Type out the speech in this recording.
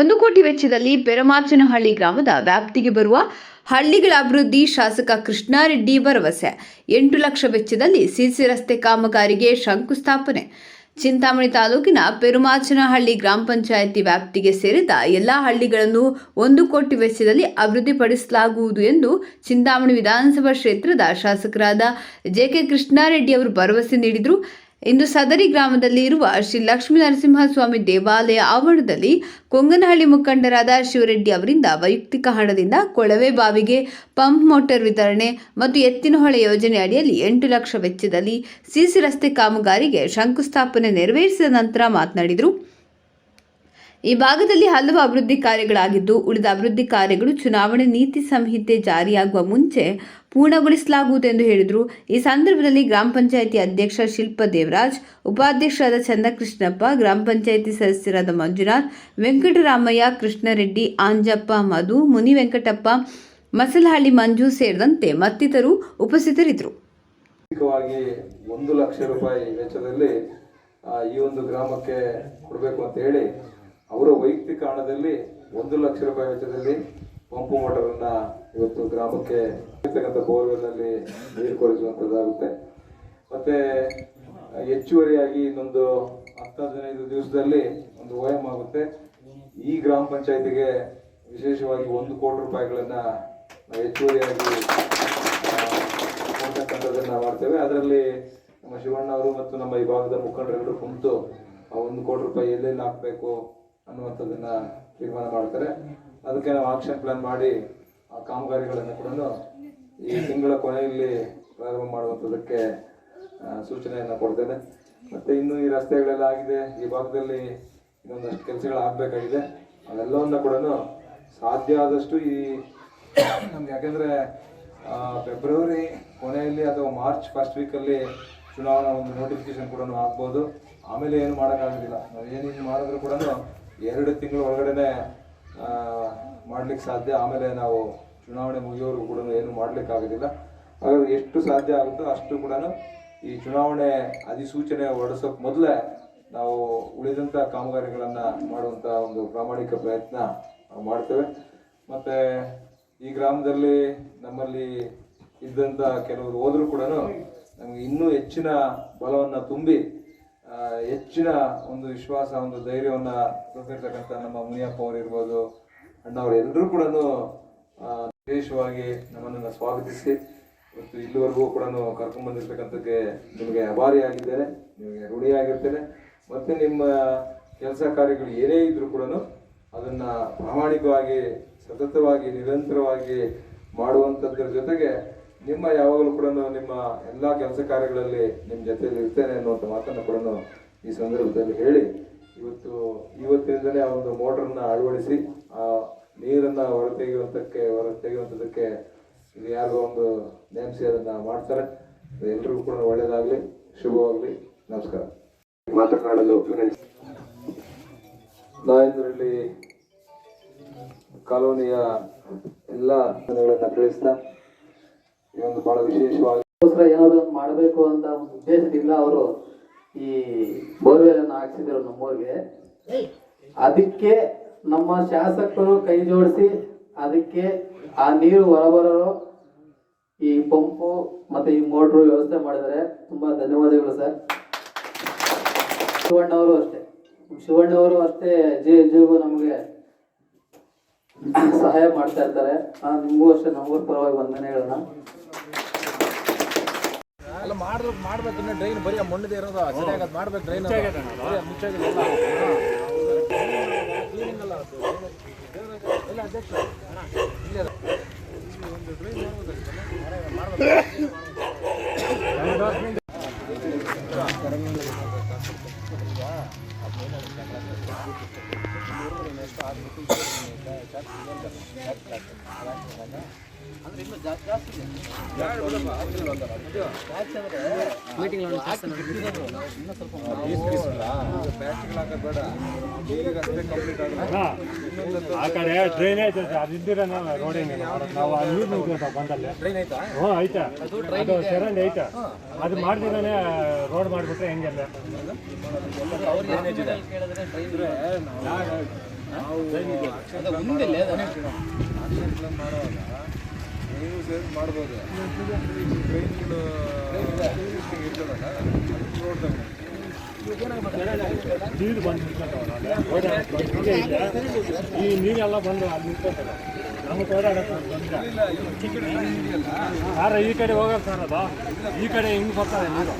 ಒಂದು ಕೋಟಿ ವೆಚ್ಚದಲ್ಲಿ ಪೆರಮಾಚನಹಳ್ಳಿ ಗ್ರಾಮದ ವ್ಯಾಪ್ತಿಗೆ ಬರುವ ಹಳ್ಳಿಗಳ ಅಭಿವೃದ್ಧಿ ಶಾಸಕ ಕೃಷ್ಣಾರೆಡ್ಡಿ ಭರವಸೆ. ಎಂಟು ಲಕ್ಷ ವೆಚ್ಚದಲ್ಲಿ ಸಿಸಿ ರಸ್ತೆ ಕಾಮಗಾರಿಗೆ ಶಂಕುಸ್ಥಾಪನೆ. ಚಿಂತಾಮಣಿ ತಾಲೂಕಿನ ಪೆರುಮಾಚನಹಳ್ಳಿ ಗ್ರಾಮ ಪಂಚಾಯಿತಿ ವ್ಯಾಪ್ತಿಗೆ ಸೇರಿದ ಎಲ್ಲ ಹಳ್ಳಿಗಳನ್ನು ಒಂದು ಕೋಟಿ ವೆಚ್ಚದಲ್ಲಿ ಅಭಿವೃದ್ಧಿಪಡಿಸಲಾಗುವುದು ಎಂದು ಚಿಂತಾಮಣಿ ವಿಧಾನಸಭಾ ಕ್ಷೇತ್ರದ ಶಾಸಕರಾದ ಜೆಕೆ ಕೃಷ್ಣಾರೆಡ್ಡಿ ಅವರು ಭರವಸೆ ನೀಡಿದರು. ಇಂದು ಸದರಿ ಗ್ರಾಮದಲ್ಲಿ ಇರುವ ಶ್ರೀ ಲಕ್ಷ್ಮೀ ನರಸಿಂಹಸ್ವಾಮಿ ದೇವಾಲಯ ಆವರಣದಲ್ಲಿ ಕೊಂಗನಹಳ್ಳಿ ಮುಖಂಡರಾದ ಶಿವರೆಡ್ಡಿ ಅವರಿಂದ ವೈಯಕ್ತಿಕ ಹಣದಿಂದ ಕೊಳವೆ ಬಾವಿಗೆ ಪಂಪ್ ಮೋಟಾರ್ ವಿತರಣೆ ಮತ್ತು ಎತ್ತಿನಹೊಳೆ ಯೋಜನೆ ಅಡಿಯಲ್ಲಿ ಎಂಟು ಲಕ್ಷ ವೆಚ್ಚದಲ್ಲಿ ಸಿಸಿ ರಸ್ತೆ ಕಾಮಗಾರಿಗೆ ಶಂಕುಸ್ಥಾಪನೆ ನೆರವೇರಿಸಿದ ನಂತರ ಮಾತನಾಡಿದರು. ಈ ಭಾಗದಲ್ಲಿ ಹಲವು ಅಭಿವೃದ್ಧಿ ಕಾರ್ಯಗಳಾಗಿದ್ದು, ಉಳಿದ ಅಭಿವೃದ್ಧಿ ಕಾರ್ಯಗಳು ಚುನಾವಣೆ ನೀತಿ ಸಂಹಿತೆ ಜಾರಿಯಾಗುವ ಮುಂಚೆ ಪೂರ್ಣಗೊಳಿಸಲಾಗುವುದು ಎಂದು ಹೇಳಿದರು. ಈ ಸಂದರ್ಭದಲ್ಲಿ ಗ್ರಾಮ ಪಂಚಾಯಿತಿ ಅಧ್ಯಕ್ಷ ಶಿಲ್ಪ ದೇವರಾಜ್, ಉಪಾಧ್ಯಕ್ಷರಾದ ಚಂದ್ರಕೃಷ್ಣಪ್ಪ, ಗ್ರಾಮ ಪಂಚಾಯಿತಿ ಸದಸ್ಯರಾದ ಮಂಜುನಾಥ್, ವೆಂಕಟರಾಮಯ್ಯ, ಕೃಷ್ಣರೆಡ್ಡಿ, ಆಂಜಪ್ಪ, ಮಧು, ಮುನಿ ವೆಂಕಟಪ್ಪ, ಮಸಲಹಳ್ಳಿ ಮಂಜು ಸೇರಿದಂತೆ ಮತ್ತಿತರರು ಉಪಸ್ಥಿತರಿದ್ದರು. ಒಂದು ಲಕ್ಷ ರೂಪಾಯಿ ವೆಚ್ಚದಲ್ಲಿ ಈ ಒಂದು ಗ್ರಾಮಕ್ಕೆ ಕೊಡಬೇಕು ಅಂತ ಹೇಳಿ ಅವರ ವೈಯಕ್ತಿಕ ಹಣದಲ್ಲಿ ಒಂದು ಲಕ್ಷ ರೂಪಾಯಿ ವೆಚ್ಚದಲ್ಲಿ ಪಂಪು ಮೋಟರನ್ನ ಇವತ್ತು ಗ್ರಾಮಕ್ಕೆ ಇರ್ತಕ್ಕಂಥ ಬೋರ್ವೆಲ್ನಲ್ಲಿ ನೀರು ಕೊರಿಸುವಂತದ್ದಾಗುತ್ತೆ ಮತ್ತೆ, ಹೆಚ್ಚುವರಿಯಾಗಿ ಇನ್ನೊಂದು ಹತ್ತು ಹದಿನೈದು ದಿವಸದಲ್ಲಿ ಒಂದು ಓ ಎಂ ಆಗುತ್ತೆ. ಈ ಗ್ರಾಮ ಪಂಚಾಯತಿಗೆ ವಿಶೇಷವಾಗಿ ಒಂದು ಕೋಟಿ ರೂಪಾಯಿಗಳನ್ನ ಹೆಚ್ಚುವರಿಯಾಗಿ ಕೊಡ್ತಕ್ಕಂಥದ್ದನ್ನ ಮಾಡ್ತೇವೆ. ಅದರಲ್ಲಿ ನಮ್ಮ ಶಿವಣ್ಣ ಅವರು ಮತ್ತು ನಮ್ಮ ಈ ಭಾಗದ ಮುಖಂಡರುಗಳು ಕುಂತು ಆ ಒಂದು ಕೋಟಿ ರೂಪಾಯಿ ಎಲ್ಲೆಲ್ಲಿ ಹಾಕ್ಬೇಕು ಅನ್ನುವಂಥದ್ದನ್ನ ತೀರ್ಮಾನ ಮಾಡ್ತಾರೆ. ಅದಕ್ಕೆ ನಾವು ಆಕ್ಷನ್ ಪ್ಲಾನ್ ಮಾಡಿ ಆ ಕಾಮಗಾರಿಗಳನ್ನು ಕೂಡ ಈ ತಿಂಗಳ ಕೊನೆಯಲ್ಲಿ ಪ್ರಾರಂಭ ಮಾಡುವಂಥದ್ದಕ್ಕೆ ಸೂಚನೆಯನ್ನು ಕೊಡ್ತೇನೆ. ಮತ್ತೆ ಇನ್ನು ಈ ರಸ್ತೆಗಳೆಲ್ಲ ಆಗಿದೆ. ಈ ಭಾಗದಲ್ಲಿ ಇನ್ನೊಂದಷ್ಟು ಕೆಲಸಗಳು ಆಗಬೇಕಾಗಿದೆ ಅವೆಲ್ಲವನ್ನ ಕೂಡ ಸಾಧ್ಯ ಆದಷ್ಟು ಈ, ನಮ್ಗೆ ಯಾಕಂದ್ರೆ ಫೆಬ್ರವರಿ ಕೊನೆಯಲ್ಲಿ ಅಥವಾ ಮಾರ್ಚ್ ಫಸ್ಟ್ ವೀಕಲ್ಲಿ ಚುನಾವಣಾ ಒಂದು ನೋಟಿಫಿಕೇಶನ್ ಕೂಡ ಆಗ್ಬೋದು. ಆಮೇಲೆ ಏನು ಮಾಡೋಕ್ಕಾಗೋದಿಲ್ಲ. ನಾವು ಏನೇನು ಮಾಡಿದ್ರು ಕೂಡ ಎರಡು ತಿಂಗಳ ಒಳಗಡೆನೆ ಆ, ಮಾಡ್ಲಿಕ್ಕೆ ಸಾಧ್ಯ. ಆಮೇಲೆ ನಾವು ಚುನಾವಣೆ ಮುಗಿಯೋರು ಕೂಡ ಏನು ಮಾಡ್ಲಿಕ್ಕೆ ಆಗೋದಿಲ್ಲ ಹಾಗಾಗಿ ಎಷ್ಟು ಸಾಧ್ಯ ಆಗುತ್ತೋ ಅಷ್ಟು ಕೂಡ ಈ ಚುನಾವಣೆ ಅಧಿಸೂಚನೆ ಹೊರಡಿಸೋಕೆ ಮೊದಲೇ ನಾವು ಉಳಿದಂತ ಕಾಮಗಾರಿಗಳನ್ನು ಮಾಡುವಂತ ಒಂದು ಪ್ರಾಮಾಣಿಕ ಪ್ರಯತ್ನ ಮಾಡ್ತೇವೆ. ಮತ್ತೆ ಈ ಗ್ರಾಮದಲ್ಲಿ ನಮ್ಮಲ್ಲಿ ಇದ್ದಂತ ಕೆಲವರು ಹೋದರೂ ಕೂಡ ನಮ್ಗೆ ಇನ್ನೂ ಹೆಚ್ಚಿನ ಬಲವನ್ನ ತುಂಬಿ ಹೆಚ್ಚಿನ ಒಂದು ವಿಶ್ವಾಸ, ಒಂದು ಧೈರ್ಯವನ್ನ ತೋರಿಸಿರ್ತಕ್ಕಂಥ ನಮ್ಮ ಮುನಿಯಪ್ಪ ಅವರು ಇರ್ಬೋದು ಎಲ್ಲರೂ ಕೂಡ ವಿಶೇಷವಾಗಿ ನಮ್ಮನ್ನ ಸ್ವಾಗತಿಸಿ ಮತ್ತು ಇಲ್ಲಿವರೆಗೂ ಕೂಡ ಕರ್ಕೊಂಡ್ಬಂದಿರ್ತಕ್ಕಂಥಕ್ಕೆ ನಿಮಗೆ ಅಭಾರಿಯಾಗಿದ್ದೇನೆ, ನಿಮಗೆ ರೂಢಿಯಾಗಿರ್ತೇನೆ ಮತ್ತೆ ನಿಮ್ಮ ಕೆಲಸ ಕಾರ್ಯಗಳು ಏನೇ ಇದ್ದರೂ ಕೂಡ ಅದನ್ನ ಪ್ರಾಮಾಣಿಕವಾಗಿ, ಸತತವಾಗಿ, ನಿರಂತರವಾಗಿ ಮಾಡುವಂಥದ್ರ ಜೊತೆಗೆ ನಿಮ್ಮ ಯಾವಾಗಲೂ ಕೂಡ ನಿಮ್ಮ ಎಲ್ಲಾ ಕೆಲಸ ಕಾರ್ಯಗಳಲ್ಲಿ ನಿಮ್ಮ ಜೊತೆಯಲ್ಲಿ ಇರ್ತೇನೆ ಅನ್ನುವಂಥ ಮಾತನ್ನು ಕೂಡ ಈ ಸಂದರ್ಭದಲ್ಲಿ ಹೇಳಿ, ಇವತ್ತು ಇವತ್ತಿನಿಂದಲೇ ಆ ಒಂದು ಮೋಟರ್ನ ಅಳವಡಿಸಿ, ಆ ನೀರನ್ನ ಹೊರತೆಗೆಯುವಂತಕ್ಕೆ ಹೊರ ತೆಗೆಯುವಂಥದ್ದಕ್ಕೆ ಇದು ಯಾರಿಗೋ ಒಂದು ನೇಮಿಸಿ ಅದನ್ನ ಮಾಡ್ತಾರೆ. ಎಲ್ರಿಗೂ ಕೂಡ ಒಳ್ಳೆಯದಾಗಲಿ ಶುಭವಾಗಲಿ. ನಮಸ್ಕಾರ. ಮಾತನಾಡಲು ವಿನಂತಿ ನಾಯಂದ್ರಲ್ಲಿ ಕಾಲೋನಿಯ ಎಲ್ಲ ತಿಳಿಸ್ತಾ, ಈ ಒಂದು ಬಹಳ ವಿಶೇಷವಾಗಿ ಏನಾದ್ರು ಮಾಡಬೇಕು ಅಂತ ಒಂದು ಉದ್ದೇಶದಿಂದ ಅವರು ಈ ಬೋರ್ವೆಲ್ ಅನ್ನು ಹಾಕ್ಸಿದ್ರು ನಮ್ಮೂರಿಗೆ. ಅದಕ್ಕೆ ನಮ್ಮ ಶಾಸಕರು ಕೈ ಜೋಡಿಸಿ ಅದಕ್ಕೆ ಆ ನೀರು ಹೊರಬರೋ ಈ ಪಂಪು ಮತ್ತೆ ಈ ಮೋಟ್ರು ವ್ಯವಸ್ಥೆ ಮಾಡಿದ್ದಾರೆ. ತುಂಬಾ ಧನ್ಯವಾದಗಳು ಸರ್. ಶಿವಣ್ಣವರು ಅಷ್ಟೇ. ಶಿವಣ್ಣವರು ಅಷ್ಟೇ ಜಿ ಜಿಗೂ ನಮಗೆ ಸಹಾಯ ಮಾಡ್ತಾ ಇರ್ತಾರೆ ನಿಮಗೂ ಅಷ್ಟೇ ನಮಗೂ ಪರವಾಗಿ ವಂದನೆಗಳನ್ನ. ಎಲ್ಲ ಮಾಡ್ಬೇಕು ಇನ್ನೂ ಡ್ರೈನ್ ಬರೀ ಮಣ್ಣದೇ ಇರೋದು ಸರಿಯಾಗಿ ಅದು ಮಾಡ್ಬೇಕು ಡ್ರೈನ್ ಮುಚ್ಚಾಗಿಲ್ಲ ಕ್ಲೀನಿಂಗ್ ಅಲ್ಲ ಅದು. ಇಲ್ಲ ಅಧ್ಯಕ್ಷ. ಇಲ್ಲಿ. ಒಂದು ಡ್ರೈನ್ ಮಾಡ್ಬೇಕು. ಆ ಕಡೆ ಟ್ರೈನ್ ಐತೆ ಅದು ಇದ್ದಿರ ರೋಡ್ ನಾವು ಆ ನೀರು ನಿಂತ್ಕೊತಾವ ಬಂದಲ್ಲಿ. ಹ್ಞೂ ಐತೆ ಅದು ಚರಂಡಿ ಐತೆ ಅದು ಮಾಡ್ದಿದ್ದಾನೆ ರೋಡ್ ಮಾಡಿಬಿಟ್ರೆ ಹೆಂಗೆಲ್ಲ ನಾವು ಬಂದು ಈ ನೀರೆಲ್ಲ ಬಂದು ಅಲ್ಲಿ ನಮಗೆ ಓಡಾಡಕ್ಕೆ ಈ ಕಡೆ ಹೋಗಲ್ಲ ಸರ್ ಅದು ಈ ಕಡೆ ಹಿಂಗೆ ಬರ್ತಾರೆ ನೀರು